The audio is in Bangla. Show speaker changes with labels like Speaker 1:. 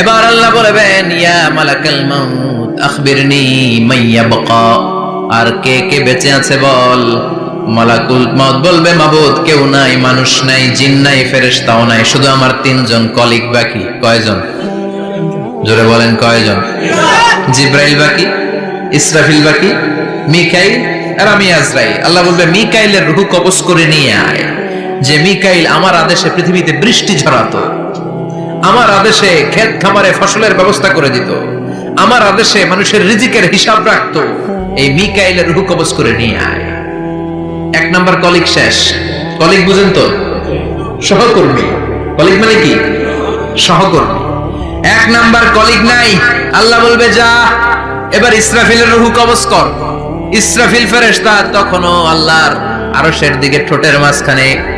Speaker 1: এবার আল্লাহ বলবেন, ইয়া মালাকাল মাউত, আখবিরনি মাইয়া বাকা আর কে কে বেঁচে আছে বল? মালাকুল মত বলবে, মাবুদ, কেউ নাই, মানুষ নাই, জিন নাই, ফেরেশতাও নাই, শুধু আমার তিনজন কলিগ বাকি। কয়জন? জোরে বলেন, কয়জন? জিব্রাইল বাকি, ইসরাফিল বাকি, মিকাইল আর আমি আজরাইল। আল্লাহ বলবে, মিকাইলের রুহু কবজ করে নিয়ে আয়। যে মিকাইল আমার আদেশে পৃথিবীতে বৃষ্টি ঝরাতো আমার আদেশে ক্ষেত খামারে ফসলের ব্যবস্থা করে দিত। আমার আদেশে মানুষের রিজিকের হিসাব রাখতো। এই মিকাইলের রুহু কবজ করে নিয়ে আয়। এক নাম্বার কলিগ শেষ। কলিগ বুঝেন তো? সহকর্মী। কলিগ মানে কি? সহকর্মী। এক নাম্বার কলিগ নাই। আল্লাহ বলবে, যা, এবার ইসরাফিলের রুহু কবজ কর। ইসরাফিল ফেরেশতা তখনও আল্লাহর আরশের দিকে ঠোঁটের মাঝখানে